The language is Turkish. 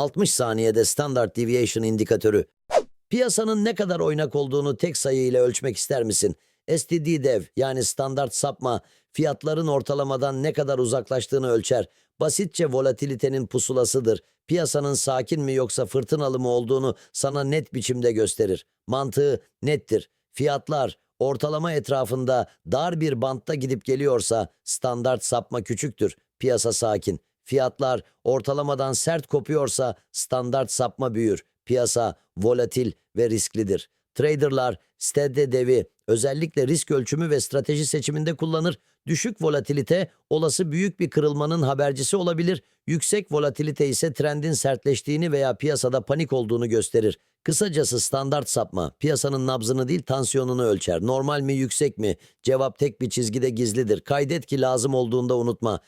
60 saniyede Standard Deviation indikatörü. Piyasanın ne kadar oynak olduğunu tek sayı ile ölçmek ister misin? STD dev yani standart sapma fiyatların ortalamadan ne kadar uzaklaştığını ölçer. Basitçe volatilitenin pusulasıdır. Piyasanın sakin mi yoksa fırtınalı mı olduğunu sana net biçimde gösterir. Mantığı nettir. Fiyatlar ortalama etrafında dar bir bantta gidip geliyorsa standart sapma küçüktür. Piyasa sakin. Fiyatlar ortalamadan sert kopuyorsa standart sapma büyür. Piyasa volatil ve risklidir. Traderlar stede devi özellikle risk ölçümü ve strateji seçiminde kullanır. Düşük volatilite olası büyük bir kırılmanın habercisi olabilir. Yüksek volatilite ise trendin sertleştiğini veya piyasada panik olduğunu gösterir. Kısacası standart sapma piyasanın nabzını değil tansiyonunu ölçer. Normal mi yüksek mi? Cevap tek bir çizgide gizlidir. Kaydet ki lazım olduğunda unutma.